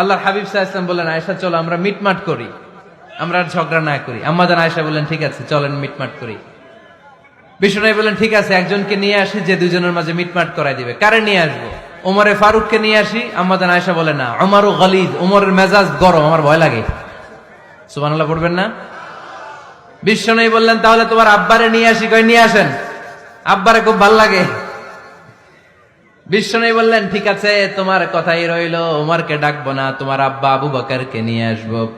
আল্লাহর হাবিব সাহা বললেন আয়েশা, চলো, আমরা মিটমাট করি। আমরা আর ঝগড়া না করি। আম্মাজান আয়েশা বললেন, ঠিক আছে, চলেন মিটমাট করি। বিষ্ণু বললেন, ঠিক আছে, একজনকে নিয়ে আসি, যে দুজনের মাঝে মিটমাট করাই দিবে। কারে নিয়ে আসব? ওমরে ফারুককে নিয়ে আসি। আম্মাজান আয়েশা বলে, না, আমারও গলিদ ওমরের মেজাজ গরম, আমার ভয় লাগে। সুবহানাল্লাহ পড়বেন না? বিষ্ণু বললেন, তাহলে তোমার আব্বারে নিয়ে আসি, কই নিয়ে আসেন? আব্বারে খুব ভালো লাগে। বিষ্ণু বললেন, ঠিক আছে, তোমার কথাই রইল ওমরকে ডাকবো না, তোমার আব্বা আবু বকরকে নিয়ে আসব।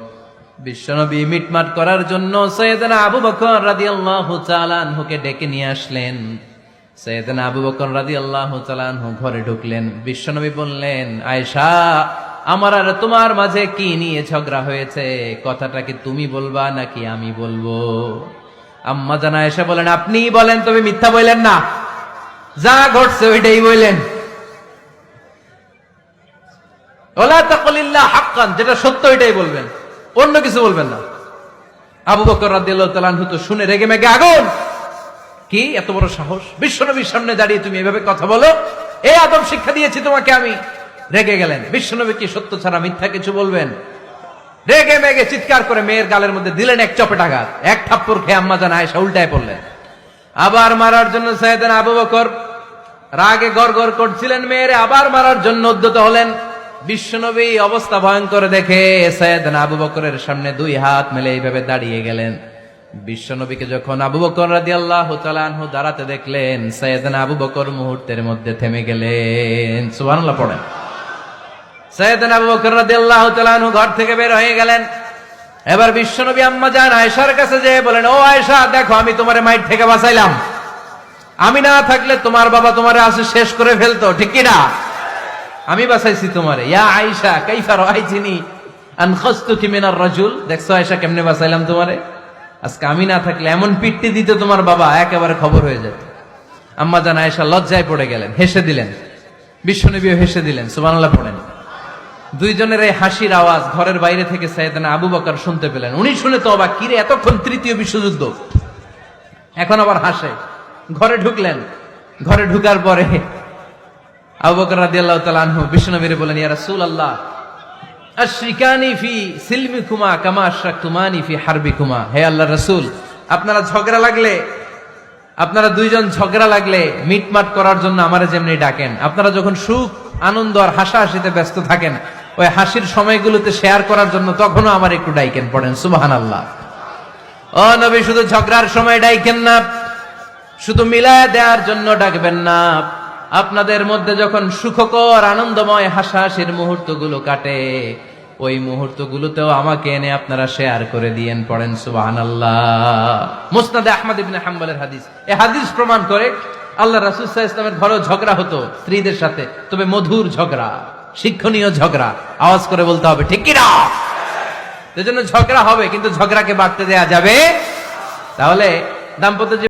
বিশ্বনবী মিটমাট করার জন্য সৈয়দনা আবু বকর রাদিয়াল্লাহু তাআলা আনহুকে ডেকে নিয়ে আসলেন। সৈয়দনা আবু বকর রাদিয়াল্লাহু তাআলা আনহু ঘরে ঢুকলেন। বিশ্বনবী বললেন, আয়েশা, আমার আর তোমার মাঝে কি নিয়ে ঝগড়া হয়েছে? কথাটা কি তুমি বলবা নাকি আমি বলব? আম্মা জানা আয়েশা বলেন, আপনিই বলেন, তবে মিথ্যা বললেন না। যা ঘটছে ওইটাই বললেন। হাক্কান, যেটা সত্য ওইটাই বলবেন। অন্য কিছু বলবেন না। আবু বকর রাদিয়াল্লাহু তো শুনে রেগে মেগে আগুন। কি? এত বড় সাহস? বিশ্বনবীর সামনে দাঁড়িয়ে তুমি এভাবে কথা বলো? এই আদম শিক্ষা দিয়েছি তোমাকে আমি। রেগে গেলেন। বিশ্বনবী কি সত্য ছাড়া মিথ্যা কিছু বলবেন? রেগে মেগে চিৎকার করে মেয়ের গালের মধ্যে দিলেন এক চপেটাঘাত এক থাপ্পড় খেয়ে আম্মা জান আয়েশা উল্টায় পড়লেন। আবার মারার জন্য সৈয়দান আবু বকর রাগে গড় করছিলেন মেয়েরে, আবার মারার জন্য উদ্যত হলেন। বিশ্বনবী অবস্থা ভয়ঙ্কর দেখে সৈয়দান আবু বকরের সামনে দুই হাত মেলে এইভাবে দাঁড়িয়ে গেলেন। বিশ্বনবীকে যখন আবু বকর রাদি আল্লাহ তালানহু দাঁড়াতে দেখলেন, সৈয়দান আবু বকর মুহূর্তের মধ্যে থেমে গেলেন। সুবহানাল্লাহ পড়েন। আবু তাআলা আনহু ঘর থেকে বের হয়ে গেলেন। এবার বিশ্বনবী আম্মা কাছে যেয়ে বলেন, ও দেখো আমি তোমারে বাঁচাইলাম। আমি না থাকলে তোমার বাবা তোমারে আসে শেষ করে ফেলতো, ঠিক কি না? আমি বাঁচাইছি তোমারে। ইয়া আয়েশা, কাইফা রাআইতিনি আয়েশা কেমনে বাঁচাইলাম তোমারে? না থাকলে এমন তোমার বাবা, একেবারে খবর হয়ে আয়েশা লজ্জায় পড়ে গেলেন, হেসে দিলেন। হেসে দিলেন পড়েন। দুইজনের এই হাসির আওয়াজ ঘরের বাইরে থেকে সাইয়েদনা আবু বকর শুনতে পেলেন। উনি শুনে তো অবাক, কিরে, এতক্ষণ তৃতীয় বিশ্বযুদ্ধ? এখন আবার হাসে। ঘরে ঢুকলেন। ঘরে ঢুকার পরে ফি ফি হে আপনারা ঝগড়া লাগলে, আপনারা দুইজন ঝগড়া লাগলে মিটমাট করার জন্য আমারে যেমনি ডাকেন। আপনারা যখন সুখ, আনন্দ আর হাসাহাসিতে ব্যস্ত থাকেন, ওই হাসির সময়গুলোতে শেয়ার করার জন্য তখনও আমার একটু ডাইকেন পড়েন সুবাহান আল্লাহ ও নবী, শুধু ঝগড়ার সময় ডাইকেন না, শুধু মিলায় দেওয়ার জন্য ডাকবেন না। আপনাদের মধ্যে যখন সুখকর, আনন্দময়, হাসাহাসির মুহূর্তগুলো কাটে, ওই মুহূর্তগুলোতেও আমাকে এনে আপনারা শেয়ার করে দিয়েন, পড়েন সুবাহান আল্লাহ মুসনাদে আহমদ ইবনে হাম্বলের হাদিস। এই হাদিস প্রমাণ করে আল্লাহ রাসুল সাহা ইসলামের ঘরেও ঝগড়া হতো, স্ত্রীদের সাথে। তবে মধুর ঝগড়া, শিক্ষণীয় ঝগড়া, আওয়াজ করে বলতে হবে, ঠিক কিনা? এজন্য ঝগড়া হবে, কিন্তু ঝগড়াকে বাড়তে দেয়া যাবে। তাহলে দাম্পত্য